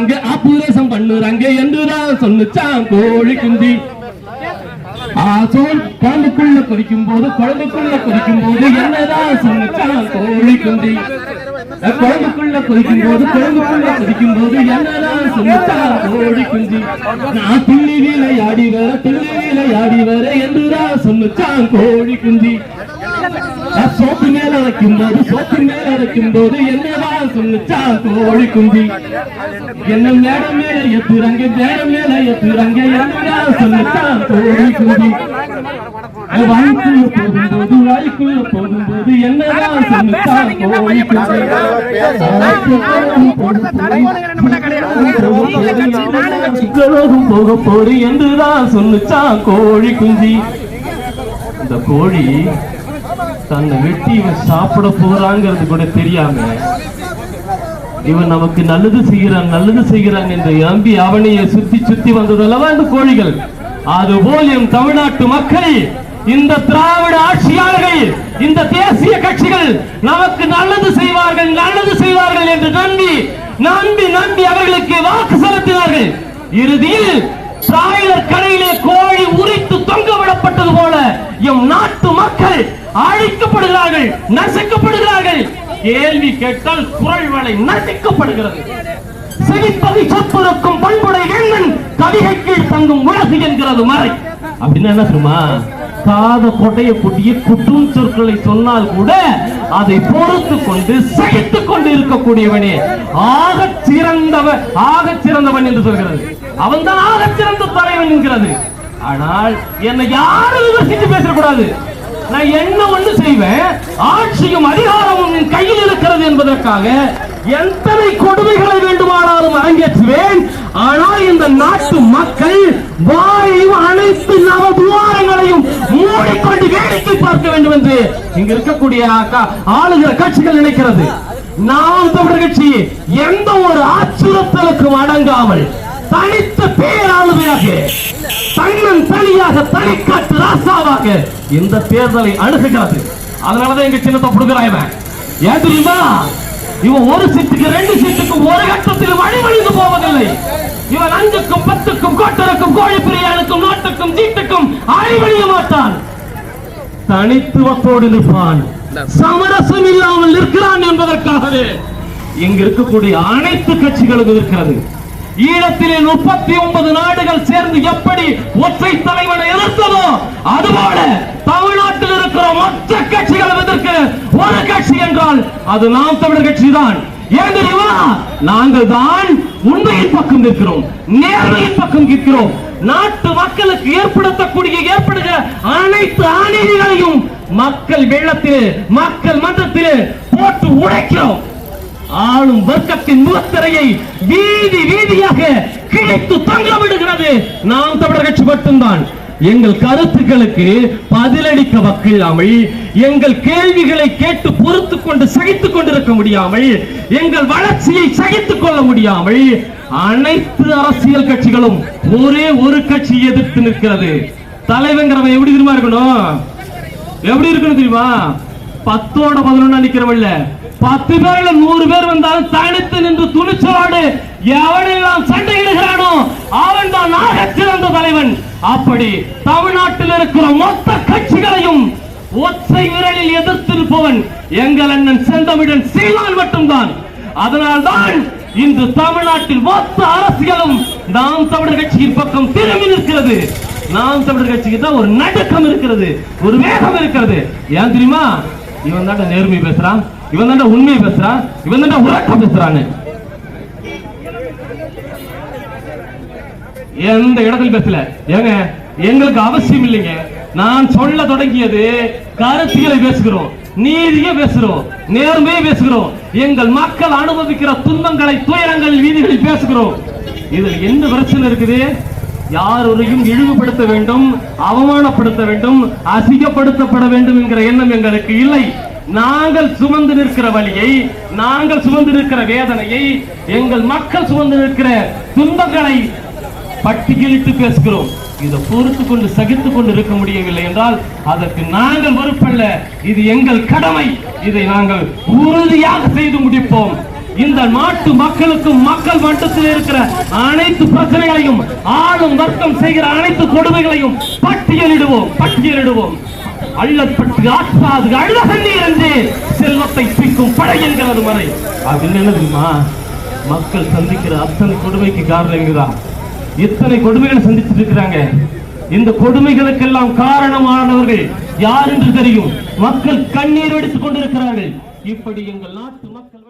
அங்க ஆபரேஷன் பண்ணுறாங்க என்றுதான் சொன்னுச்சான் கோழி குந்தி. ஆசோல் குழம்புக்குள்ள கொதிக்கும் போது குழம்புக்குள்ள கொதிக்கும் போது என்னதான் சொன்னுச்சான் கோழி குந்தி. குழம்புக்குள்ள கொதிக்கும் போது குழம்புக்குள்ள கொதிக்கும் போது என்னதான் சொன்னுச்சான் கோழி குந்தி. நான் தில்லி விளையாடி வர தில்லி விளையாடி வர என்றுதான் சொன்னுச்சான் கோழி குந்தி. சோப்பு மேல வைக்கும் போது சோப்பு மேல வைக்கும் போது என்னதான் சொன்னுச்சான் கோழி குந்தி. என்ன மேடம் மேல எத்துறாங்க மேடம் மேல எத்துறாங்க என்னதான் சொன்னுச்சான் கோழி குந்தி. வாய்க்குள்ள போகும்போது வாய்க்குள்ள போகும்போது என்னதான் சொன்னுச்சான் கோழி குந்தி. சிக்கலோகம் போக போடு என்றுதான் சொன்னுச்சான் கோழி குந்தி. இந்த கோழி தன்னை வெட்டி இவன் சாப்பிட போறாங்கிறது கூட தெரியாம இவன் நமக்கு நல்லது செய்கிறான் நல்லது செய்கிறான் என்று நம்பி அவனையே சுத்தி சுத்தி வந்ததல்லவா இந்த கோழிகள்? அதுபோல் என் தமிழ்நாட்டு மக்கள் இந்த திராவிட ஆட்சியாளர்கள் இந்த தேசிய கட்சிகள் நமக்கு நல்லது செய்வார்கள் நல்லது செய்வார்கள் என்று நம்பி நம்பி நம்பி அவர்களுக்கு வாக்கு செலுத்தினார்கள். இறுதியில் பிராய்லர் கடையிலே கோழி உரித்து தொங்க விடப்பட்டது போல எம் நாட்டு மக்கள் அழி அழிக்கப்படுகிறார்கள் நசுக்கப்படுகிறார்கள். கேள்வி கேட்டால் குரல் வலை நசுக்கப்படுகிறது. செழிப்பதை சொத்துருக்கும் பண்புடை எண்ணன் கவிகை கீழ் தங்கும் உலகு என்கிறது மறை. அப்படின்னு என்ன தெரியுமா? காத கொட்டைய குட்டிய குட்டும் சொற்களை சொன்னால் கூட அதை பொறுத்து கொண்டு சகித்துக் கொண்டு இருக்கக்கூடியவனே. ஆக சிறந்தவன் ஆக சிறந்தவன் என்று சொல்கிறது. அவன் தான் ஆக சிறந்த தலைவன் என்கிறது. ஆனால் என்னை யாரும் விமர்சித்து பேசக்கூடாது. நான் என்ன ஒன்று செய்வேன்? ஆட்சியும் அதிகாரமும் என் கையில் இருக்கிறது என்பதற்காக எத்தனை கொடுமைகளை வேண்டுமானாலும் அரங்கேற்றுவேன். ஆனால் இந்த நாட்டு மக்கள் வாயும் அனைத்து நவ துவாரங்களையும் மூடிக்கொண்டு வேடிக்கை பார்க்க வேண்டும் என்று இங்க இருக்கக்கூடிய அக்கா- ஆளுகிற கட்சிகள் நினைக்கிறது. நாம் தமிழர் கட்சி எந்த ஒரு அச்சுறுத்தலுக்கும் அடங்காமல் தனித்த பேராளுமையாக தன்னன் தனியாக தனிக்காட்டு ராசாவாக இந்த தேர்தலை அணுகுகிறது. அதனாலதான் எங்க சின்னத்தை புடுங்குறான் இவன். ஏன் தெரியுமா? இவன் ஒரு சீட்டுக்கு ரெண்டு சீட்டுக்கு ஒரு கட்டத்தில் வழிவழிந்து போவதில்லை. இவன் அஞ்சுக்கும் பத்துக்கும் கோட்டருக்கும் கோழி பிரியாணுக்கும் நோட்டுக்கும் தீட்டுக்கும் அழிவழிய மாட்டான். தனித்துவத்தோடு நிற்பான். சமரசம் இல்லாமல் நிற்கிறான் என்பதற்காகவே இங்கு இருக்கக்கூடிய அனைத்து கட்சிகளும் இருக்கிறது. ஈழத்திலே முப்பத்தி ஒன்பது நாடுகள் சேர்ந்து எப்படி ஒற்றை தலைவனை எதிர்த்ததோ அதுபோல தமிழ்நாட்டில் இருக்கிற மற்ற கட்சிகள் எதிர்க்க ஒரு கட்சி என்றால் அது நாம் தமிழர் கட்சி தான் ஏன் தெரியுமா? நாங்கள் தான் உண்மையின் பக்கம் நிற்கிறோம் நேர்மையின் பக்கம் நிற்கிறோம். நாட்டு மக்களுக்கு ஏற்படுத்தக்கூடிய ஏற்படுகிற அனைத்து அநீதிகளையும் மக்கள் வெள்ளத்தில் மக்கள் மன்றத்தில் போட்டு உடைக்கிறோம். ஆளும் வர்க்கத்தின் முகத்திரையை வீதி வீதியாக கிழித்து தொங்க விடுகிறது. நாம் தமிழர் கட்சி மட்டும்தான். எங்கள் கருத்துக்களுக்கு பதிலளிக்க வக்கில்லாமல் எங்கள் கேள்விகளை கேட்டு பொறுத்துக் கொண்டு சகித்துக் கொண்டிருக்க முடியாமல் எங்கள் வளர்ச்சியை சகித்துக் கொள்ள முடியாமல் அனைத்து அரசியல் கட்சிகளும் ஒரே ஒரு கட்சி எதிர்த்து நிற்கிறது. தலைவங்கிறவன் எப்படி தெரியுமா இருக்கணும்? எப்படி இருக்கணும் தெரியுமா? பத்தோட பதினொன்னா இல்ல. பத்து பேர்ல நூறு பேர் வந்தாலும் தனித்து நின்று துணிச்சலோடு எவனெல்லாம் சண்டையிடுகிறானோ அவன் தான் நாகச் சிறந்த தலைவன். அப்படி தமிழ்நாட்டில் இருக்கிற மொத்த கட்சிகளையும் ஒற்றை விரலில் எதிர்த்திருப்பவன் எங்கள் அண்ணன் செந்தமிழன் சீமான் மட்டும்தான். அதனால்தான் இன்று தமிழ்நாட்டில் மொத்த அரசியலும் நாம் தமிழர் கட்சியின் பக்கம் திரும்பி நிற்கிறது. நாம் தமிழர் கட்சிக்கு தான் ஒரு நடுக்கம் இருக்கிறது ஒரு வேகம் இருக்கிறது. ஏன் தெரியுமா? இவன் தான் நேர்மை பேசுறான். இவன் தாண்ட உண்மை பேசுறான் இவன் தான் உறக்க பேசுறான்னு எந்த இடத்துல பேசல? ஏங்க எங்களுக்கு அவசியம் இல்லைங்க. நான் சொல்ல தொடங்கியது கருத்தியலை பேசுகிறோம் நீதியை பேசுகிறோம் நேர்மையை பேசுகிறோம் எங்கள் மக்கள் அனுபவிக்கிற துன்பங்களை துயரங்கள் வீதிகளில் பேசுகிறோம். இதில் என்ன பிரச்சனை இருக்குது? யாரையும் இழிவுபடுத்த வேண்டும் அவமானப்படுத்த வேண்டும் அசிங்கப்படுத்தப்பட வேண்டும் என்கிற எண்ணம் எங்களுக்கு இல்லை. நாங்கள் சுமந்து நிற்கிற வழியை நாங்கள் சுமந்து நிற்கிற வேதனையை எங்கள் மக்கள் சுமந்து நிற்கிற துன்பங்களை பட்டியலிட்டு பேசுகிறோம். இதை பொறுத்து கொண்டு சகித்துக் கொண்டு இருக்க முடியவில்லை என்றால் அதற்கு நாங்கள் மறுப்பல்ல இது எங்கள் கடமை. இதை நாங்கள் உறுதியாக செய்து முடிப்போம். இந்த நாட்டு மக்களுக்கும் மக்கள் மட்டத்தில் இருக்கிற அனைத்து பிரச்சனைகளையும் ஆளும் வர்க்கம் செய்கிற அனைத்து கொடுமைகளையும் பட்டியலிடுவோம். பட்டியலிடுவோம். அள்ளப்பட்டு ஆற்றாது அழுத என்று செல்வத்தை பிக்கும் படை என்கிறது முறை அது என்ன தெரியுமா? மக்கள் சந்திக்கிற அத்தனை கொடுமைக்கு காரணம் எங்குதான் இத்தனை கொடுமைகளை சந்திச்சுட்டு இருக்கிறாங்க. இந்த கொடுமைகளுக்கெல்லாம் காரணமானவர்கள் யார் என்று தெரியும்? மக்கள் கண்ணீர் எடுத்துக் கொண்டிருக்கிறார்கள். இப்படி எங்கள் நாட்டு மக்கள்